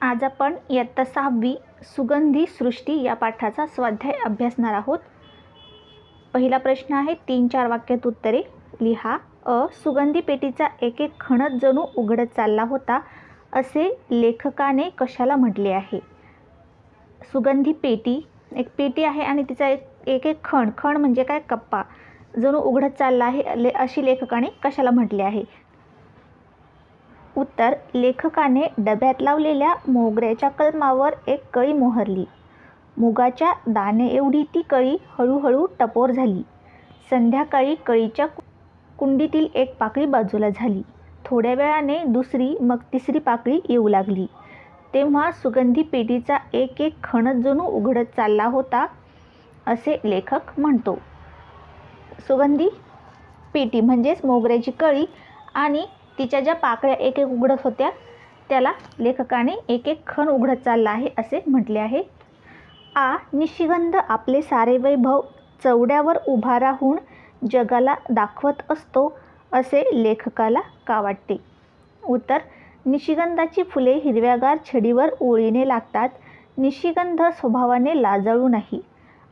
आज आपण इयत्ता सहावी सुगंधी सृष्टी या पाठाचा स्वाध्याय अभ्यासणार आहोत. पहिला प्रश्न आहे तीन चार वाक्यात उत्तरे लिहा. अ सुगंधी पेटीचा एक एक खणत जणू उघडत चालला होता असे लेखकाने कशाला म्हटले आहे? सुगंधी पेटी एक पेटी आहे आणि तिचा एक एक एक खण खण म्हणजे काय? कप्पा. जणू उघडत चालला आहे ले अशी लेखकाने कशाला म्हटले आहे? उत्तर लेखकाने डब्यात लावलेल्या मोगऱ्याच्या कलमावर एक कळी मोहरली. मुगाच्या दाणे एवढी ती कळी हळूहळू टपोर झाली. संध्याकाळी कळीच्या कुंडीतील एक पाकळी बाजूला झाली. थोड्या वेळाने दुसरी मग तिसरी पाकळी येऊ लागली. तेव्हा सुगंधी पेटीचा एक एक खणत जणू उघडत चालला होता असे लेखक म्हणतो. सुगंधी पेटी म्हणजेच मोगऱ्याची कळी आणि तिच्या ज्या पाकळ्या एक एक उघडत होत्या त्याला लेखकाने एक एक खण उघडत चालला आहे असे म्हटले आहे. आ निशिगंध आपले सारे वैभव चवड्यावर उभा राहून जगाला दाखवत असतो असे लेखकाला का वाटते? उत्तर निशिगंधाची फुले हिरव्यागार छडीवर ओळीने लागतात निशिगंध स्वभावाने लाजळू नाही.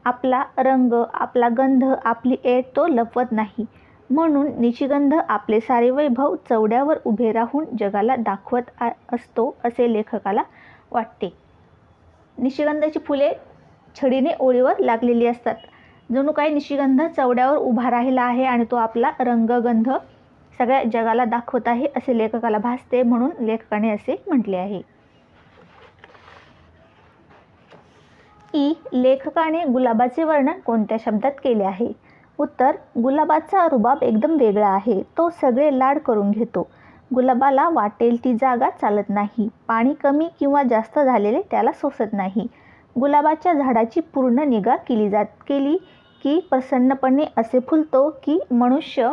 आपला रंग आपला गंध आपली एड तो लपवत नाही. म्हणून निशिगंध आपले सारे वैभव चवड्यावर उभे राहून जगाला दाखवत आ असतो असे लेखकाला वाटते. निशिगंधाची फुले छडीने ओळीवर लागलेली असतात. जणू काही निशिगंध चवड्यावर उभा राहिला आहे आणि तो आपला रंगगंध सगळ्या जगाला दाखवत आहे असे लेखकाला भासते म्हणून लेखकाने असे म्हटले आहे. ई लेखकाने गुलाबाचे वर्णन कोणत्या शब्दात केले आहे? उत्तर गुलाबाचा रुबाब एकदम वेगळा आहे. तो सगळे लाड करून घेतो. गुलाबाला वाटेल ती जागा चालत नाही. पाणी कमी किंवा जास्त झालेले त्याला सोसत नाही. गुलाबाच्या झाडाची पूर्ण निगा केली जात केली की प्रसन्नपणे असे फुलतो की मनुष्य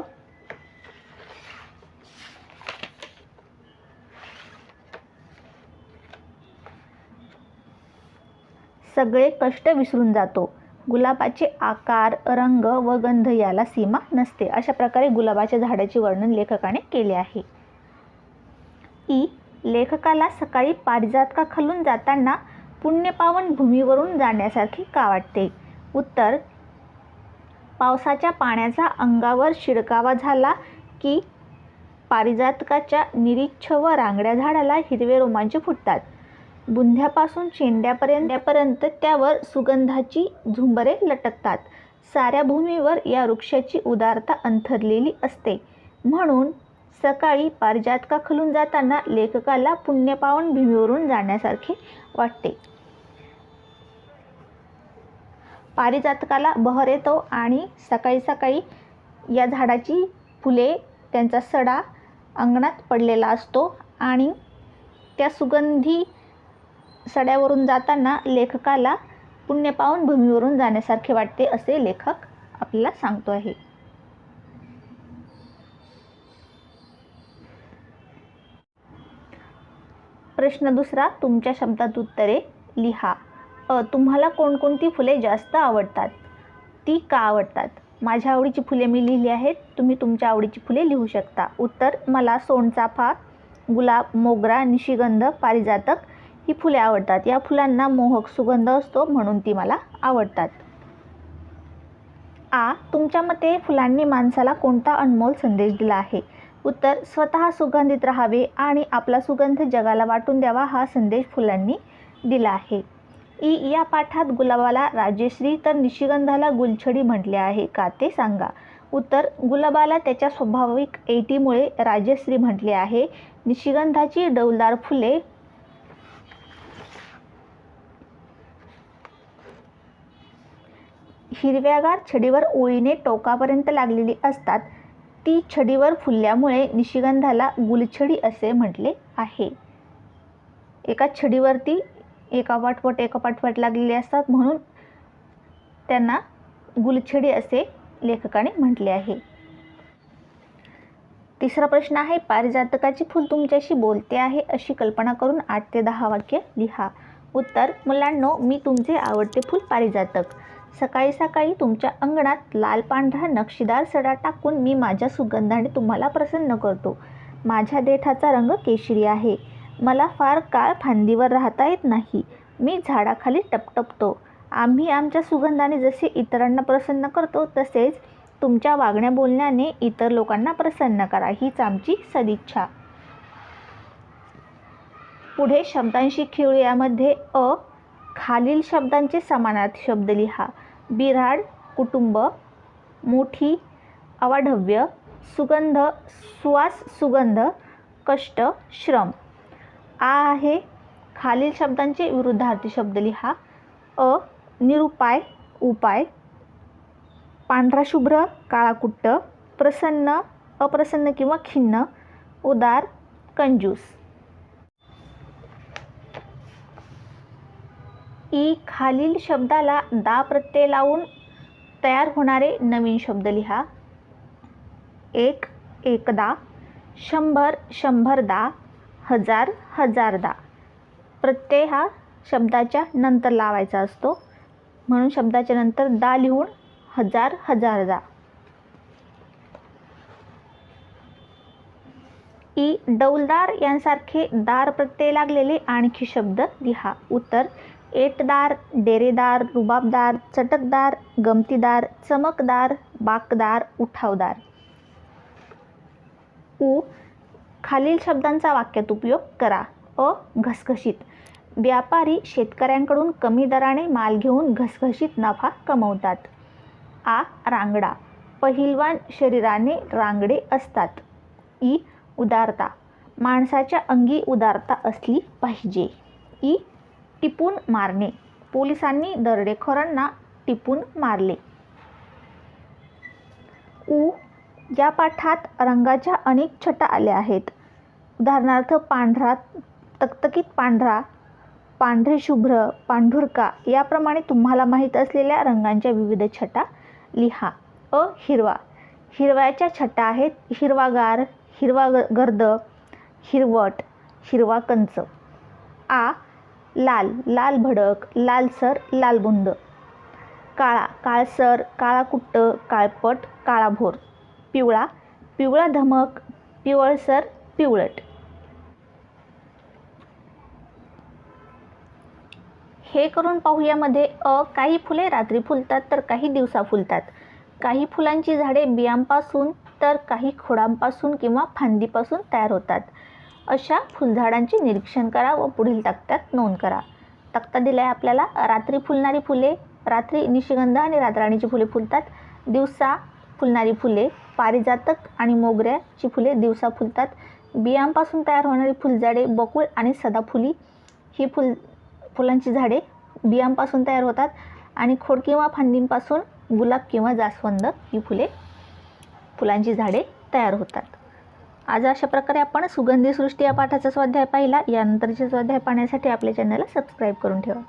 सगळे कष्ट विसरून जातो. गुलाबाचे आकार रंग व गंध याला सीमा नसते. अशा प्रकारे गुलाबाच्या झाडाचे वर्णन लेखकाने केले आहे. ई. लेखकाला सकाळी पारिजातका खालून जाताना पुण्यपावन भूमीवरून जाण्यासारखे का वाटते? उत्तर पावसाच्या पाण्याचा अंगावर शिडकावा झाला की पारिजातकाच्या निरीच्छ व रांगड्या झाडाला हिरवे रोमांच फुटतात. बुंध्यापासून शेंड्यापर्यंत त्यावर सुगंधाची झुंबरे लटकतात. साऱ्या भूमीवर या वृक्षाची उदारता अंथरलेली असते. म्हणून सकाळी पारिजातका खलून जाताना लेखकाला पुण्यपावन भूमीवरून जाण्यासारखे वाटते. पारिजातकाला बहर येतो आणि सकाळी सकाळी या झाडाची फुले त्यांचा सडा अंगणात पडलेला असतो आणि त्या सुगंधी सड्यावरून जाताना लेखकाला पुण्यपावन भूमीवरून जाण्यासारखे वाटते असे लेखक आपल्याला सांगतो आहे. प्रश्न दुसरा तुमच्या शब्दात उत्तरे लिहा. अ तुम्हाला कोणकोणती फुले जास्त आवडतात? ती का आवडतात? माझ्या आवडीची फुले मी लिहिली आहेत तुम्ही तुमच्या आवडीची फुले लिहू शकता. उत्तर मला सोनचाफा गुलाब मोगरा निशिगंध पारिजातक ही फुले आवडतात. या फुलांना मोहक सुगंध असतो म्हणून ती मला आवडतात. आ तुमच्या मते फुलांनी माणसाला कोणता अनमोल संदेश दिला आहे? उत्तर स्वतः सुगंधित राहावे आणि आपला सुगंध जगाला वाटून द्यावा हा संदेश फुलांनी दिला आहे. ई या पाठात गुलाबाला राजेश्री तर निशिगंधाला गुलछडी म्हटले आहे का ते सांगा. उत्तर गुलाबाला त्याच्या स्वाभाविक ऐटीमुळे राजश्री म्हटले आहे. निशिगंधाची डौलदार फुले हिरव्यागार छडीवर ओळीने टोकापर्यंत लागलेली असतात. ती छडीवर फुलल्यामुळे निशिगंधाला गुलछडी असे म्हटले आहे. एका छडीवरती एका पाठपट एका पाठपट लागलेले असतात म्हणून त्यांना गुलछडी असे लेखकाने म्हटले आहे. तिसरा प्रश्न आहे पारिजातकाची फूल तुमच्याशी बोलते आहे अशी कल्पना करून आठ ते दहा वाक्य लिहा. उत्तर मुलांनो मी तुमचे आवडते फूल पारिजातक. सकाळी सकाळी तुमच्या अंगणात लाल पांढरा नक्षीदार सडा टाकून मी माझ्या सुगंधाने तुम्हाला प्रसन्न करतो. माझ्या देठाचा रंग केशरी आहे. मला फार काळ फांदीवर राहता येत नाही. मी झाडाखाली टपटपतो. आम्ही आमच्या सुगंधाने जसे इतरांना प्रसन्न करतो तसेच तुमच्या वागण्या बोलण्याने इतर लोकांना प्रसन्न करा हीच आमची सदिच्छा. पुढे शब्दांशी खेळू यामध्ये अ खालील शब्दांचे समानार्थी शब्द लिहा. बिऱ्हाड कुटुंब मोठी अवाढव्य सुगंध सुवास सुगंध कष्ट श्रम. आ आहे खालील शब्दांचे विरुद्धार्थी शब्द लिहा. अ निरुपाय उपाय. पांढरा शुभ्र काळाकुट्ट. प्रसन्न अप्रसन्न किंवा खिन्न. उदार कंजूस. ई खालील शब्दाला दा प्रत्यय लावून तयार होणारे नवीन शब्द लिहा. एक एकदा शंभर शंभरदा हजार हजारदा. प्रत्यय हा शब्दाच्या नंतर लावायचा असतो. म्हणून शब्दाच्या नंतर दा लिहून हजार हजारदा. ई डौलदार यांसारखे दार प्रत्यय लागलेले आणखी शब्द लिहा. उत्तर एटदार डेरेदार रुबाबदार चटकदार गमतीदार चमकदार बाकदार उठावदार उ खालील शब्दांचा वाक्यात उपयोग करा अ घसघशीत व्यापारी शेतकऱ्यांकडून कमी दराने माल घेऊन घसघशीत नफा कमवतात आ रांगडा पहिलवान शरीराने रांगडे असतात ई उदारता माणसाच्या अंगी उदारता असली पाहिजे ई टिपून मारणे. पोलिसांनी दरोडेखोरांना टिपून मारले. उ. या पाठात रंगाच्या अनेक छटा आल्या आहेत. उदाहरणार्थ पांढरा तकतकीत पांढरा पांढरे शुभ्र पांढुरका याप्रमाणे तुम्हाला माहीत असलेल्या रंगांच्या विविध छटा लिहा. अ. हिरवा. हिरव्याच्या छटा आहेत. हिरवागार हिरवा ग गर्द हिरवट हिरवा कंच आ. लाल लाल भडक लालसर लालबुंद काळा काळसर काळा कुट्ट काळपट काळाभोर पिवळा पिवळा धमक पिवळसर पिवळट. हे करून पाहूयामध्ये अ काही फुले रात्री फुलतात तर काही दिवसा फुलतात. काही फुलांची झाडे बियांपासून तर काही खोडांपासून किंवा फांदीपासून तयार होतात. अशा फुलझाडांचे निरीक्षण करा व पुढील तक्त्यात नोंद करा. तक्ता दिला आहे आपल्याला रात्री फुलणारी फुले रात्री निशिगंध आणि रातराणीची फुले फुलतात. दिवसा फुलणारी फुले पारिजातक आणि मोगऱ्याची फुले दिवसा फुलतात. बियांपासून तयार होणारी फुलझाडे बकुळ आणि सदाफुली ही फुल फुलांची झाडे बियांपासून तयार होतात आणि खोड किंवा फांदींपासून गुलाब किंवा जास्वंद ही फुले फुलांची झाडे तयार होतात. आज अशा प्रकारे आपण सुगंधी सृष्टी या पाठाचा स्वाध्याय पाहिला. यानंतरचे स्वाध्याय पाहण्यासाठी आपल्या चॅनलला सबस्क्राईब करून ठेवा.